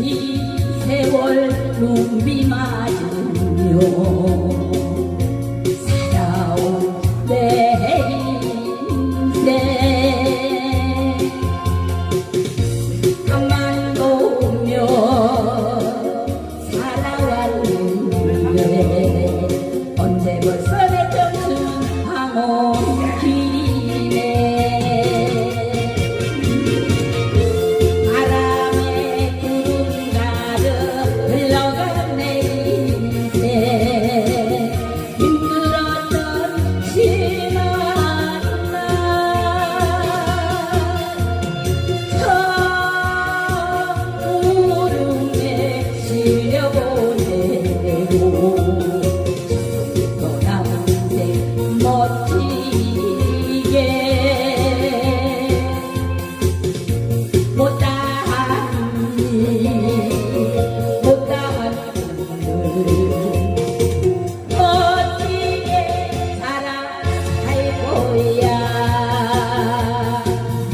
이 세월 눈비 맞으며 살아온 내 인생. 한만 보면 oh,